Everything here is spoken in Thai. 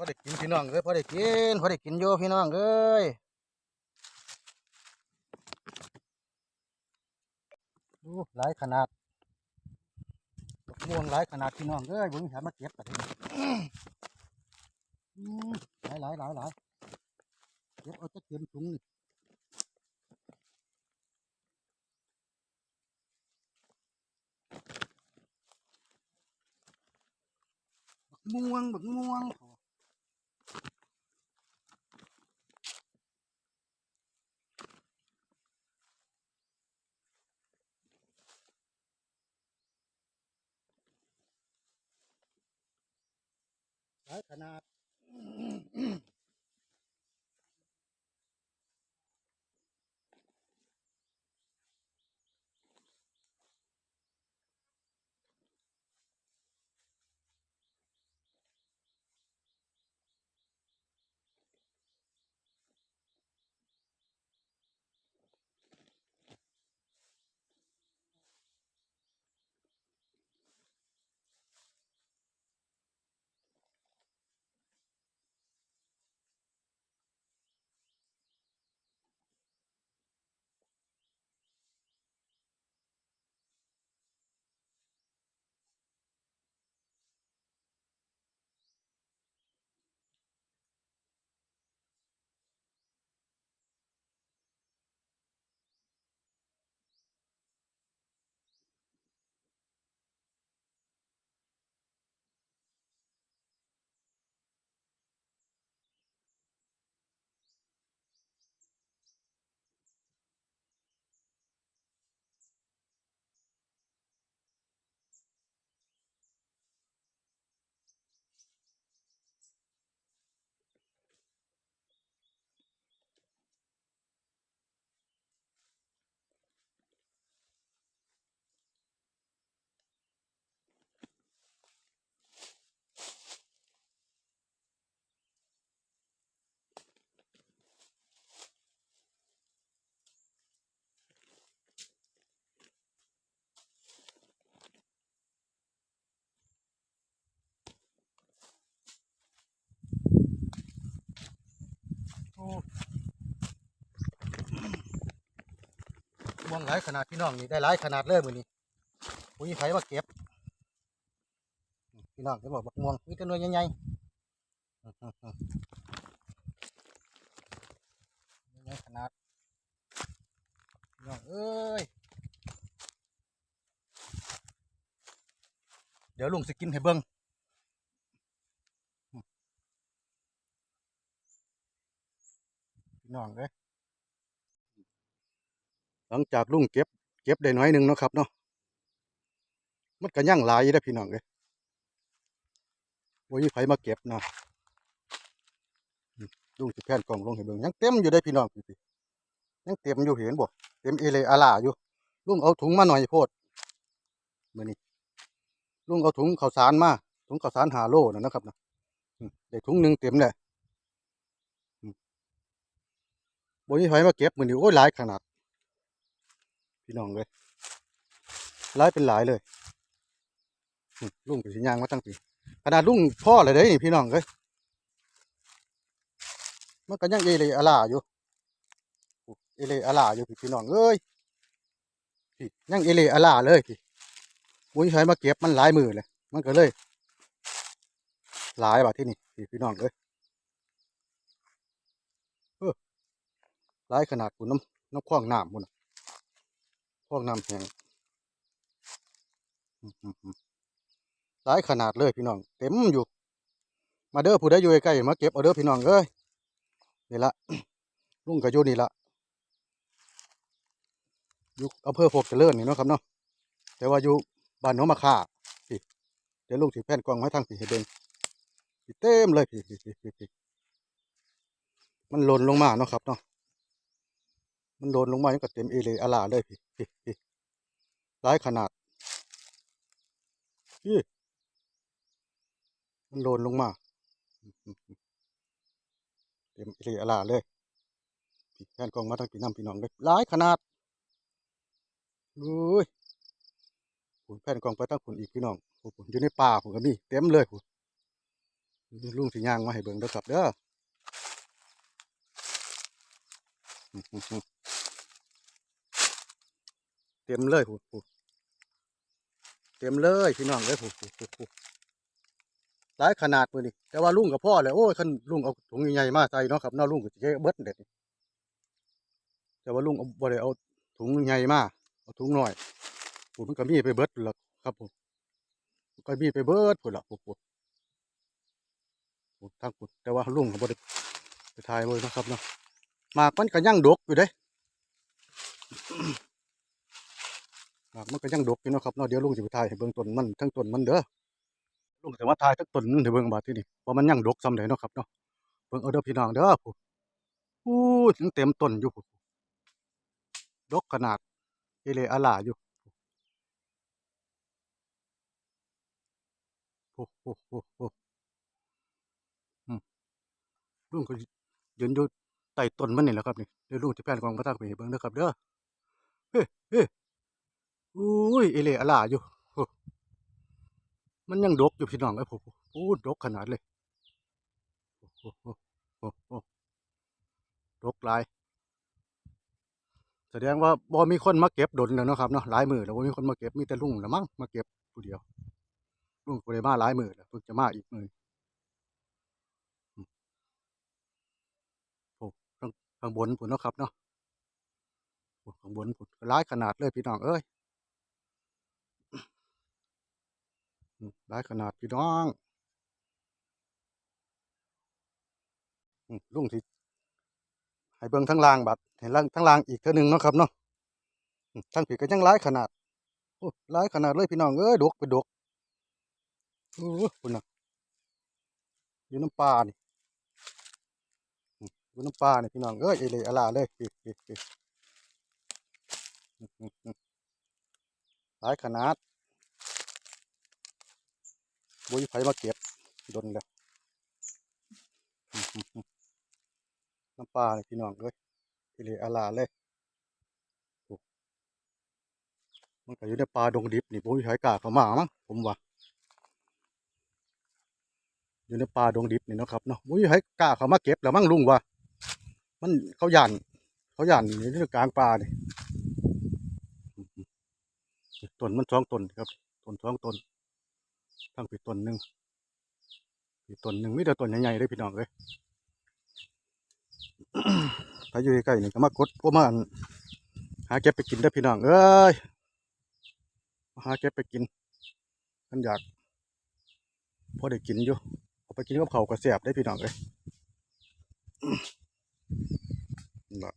อได้กินพี่น้องเอ้ยพอได้กินพอได้กินโยพี่น้องเอ้ยดูหลายขนาดม่วงหลายขนาดพี่น้องเอ้ยบุญหามาเก็บกันทีอืมหลายหลายหลายหลายเก็บเอาจะเต็มถุงนี่ม่วงบักม่วง ขนาด ม่วงหลายขนาดพี่น้องนี่ได้หลายขนาดเลยมือนี้ปุ้ยไผมาเก็บพี่น้องจะบอกบักม่วงมีแต่หน่วยใหญ่ๆอื้อหือหือใหญ่ขนาดพี่น้องเอ้ยเดี๋ยวลุงสิกินให้เบิ่งพี่น้องเอ้ย หลังจากลุงเก็บ เก็บได้น้อยหนึ่งเนาะครับเนาะมันก็ยั่งหลายได้พี่น้องเลยโอ้ยไผมาเก็บนะลุงสิแผ่นกล่องลงให้เบิ่งยังเต็มอยู่ได้พี่น้องพี่ยังเต็มอยู่เห็นบ่เต็มเอเลอาลาอยู่ลุงเอาถุงมาหน่อยโพดมื้อนี้ลุงเอาถุงข้าวสารมาถุงข้าวสารหาโลนะนะครับนะได้ถุงหนึ่งเต็มเลยอืมบ่มีไผมาเก็บมือนี้โอ้ยหลายขนาด พี่น้องเลยหลายเป็นหลายเลยลุงกับสิยางมาตั้งปีขนาดลุงพ่อเลยเด้นี่พี่น้องเลยมันก็ยังเอเลอาลาอยู่อู้เอเลอาลาอยู่พี่พี่น้องเอ้ยยังเอเลอาลาเลยพี่มุ้ยใช้มาเก็บมันหลายมือเลย มันก็เลยหลายบาทที่นี่พี่พี่น้องเอ้ยหลายขนาดคุณน้ำน้ำคว้างน้ำมุน พวกน้ำแข็งหลายขนาดเลยพี่น้อง เต็มอยู่ มาเด้อผู้ใดอยู่ใกล้มาเก็บเอาเด้อพี่น้องเอ้ยนี่ละลุงก็อยู่นี่ละอยู่อำเภอโพกเจริญนี่เนาะครับเนาะแต่ว่าอยู่บ้านหนองมะค่าพี่เดี๋ยวลุงถือแผ่นกล้องไว้ทางพี่ให้เบิ่งพี่เต็มเลยพี่พี่พี่พี่พี่มันหล่นลงมาเนาะครับเนาะ มันโดนลงมานี่ก็เต็มเอเลยอาลาเลยพี่พี่พี่หลายขนาดพี่มันโดนลงมา เต็มเอเลยอาลาเลยพี่แฟนกองมาตั้งพี่น้ำพี่น้องเลยหลายขนาดอุ้ยผุนแฟนกองไปตั้งผุนอีกพี่น้องโอ้โหอยู่ในป่าผมก็มีเต็มเลยผุนลุงสิย่างมาให้เบิ่งเด้อครับเด้อ ต็มเลยพูดพูเต็มเลยพี่น้องเลยพูดพูดพูหลายขนาดมือนี่แต่ว่าลุงกับพ่อเลยโอ้ยคันลุงเอาถุงใหญ่ๆมาใส่เนาะครับเนาลุงก็สิแค่เบิดเด็ดแต่ว่าลุงเอาบ่ได้เอาถุงใหญ่มาเอาถุงน้อยพูดมันก็มีไปเบิดแล้วครับผมก็มีไปเบิดพูดละพูดพูดพูดทางพูดแต่ว่าลุงเขาบ่ได้ไปถ่ายเลยนะครับเนาะหมากมันก็ยั่งดกอยู่เด้ หมากมันก็ยังดกอยู่นะครับเนาะเดี๋ยวลุงจะไปถ่ายให้เบิ่งต้นมันทั้งต้นมันเด้อลุงจะมาถ่ายทั้งต้นมันให้เบิ่งบาดที่นี่ว่ามันยังดกซ้ำใดเนาะครับเนาะเบิ่งเอาเด้อพี่น้องเด้อพูดพูดยังเต็มต้นอยู่พูดดกขนาดเอเลอาลาอยู่โอ้โหโอ้โหลุงก็ยืนอยู่ใต้ต้นมันนี่แหละครับนี่เดี๋ยวลุงจะแพนกองพระทักไปเบิ่งเด้อครับเด้อเฮ้เฮ้ อุ้ยเอเล่อลาอยู่ มันยังดกอยู่พี่น้องไอ้ผมโอ้ดกขนาดเลยดกลายแสดงว่าบ่มีคนมาเก็บดนแล้วนะครับเนาะหลายมือแล้วบ่มีคนมาเก็บมีแต่ลุงละมั้งมาเก็บผู้เดียวลุงก็เลยมาหลายมือแล้วเพิ่งจะมาอีกมือข้างบนผุนนะครับเนาะข้างบนผุนร้ายขนาดเลยพี่น้องเอ้ย อืมร้ายขนาดพี่น้องลุงที่ให้เบิ่งทั้งลางบัดเห็นล่างทั้งลางอีกเท่านึงเนาะครับเนาะทั้งผีก็ยังร้ายขนาดโอ้ร้ายขนาดเลยพี่น้องเอ้ยดกไปดกโอ้คุณน่ะอยู่น้ำปลานี่อืมอยู่น้ำปลานี่พี่น้องเอ้ยเอเลยอลาเลยพี่พี่หลายขนาด บุยไผมาเก็บดนแล้วน้ำปลาเลยพี่น้องเลยทีเลอาลาเลยมันก็อยู่ในป่าดงดิบนี่บุยไผกล้าเขามามั้งผมว่าอยู่ในป่าดงดิบนี่เนาะครับเนาะบุยไผกล้าเขามาเก็บแล้วมั้งลุงว่ามันเขาหย่านเขาหย่านอยู่ในกลางป่าเนี่ยต้นมันสองต้นครับต้นสองต้น ทั้งปีต้นหนึ่งปีต้นหนึ่งมีแต่ต้นใหญ่ๆเลยพี่น้องเลยถ้าอยู่ใกล้ๆนี่ก็มากดก็มาอั่นหาเก็บไปกินได้พี่น้องเอ้ยมาหาเก็บไปกินมันอยากพอได้กินอยู่เอาไปกินกับเขาวก็แซ่บได้พี่น้องเลยนะ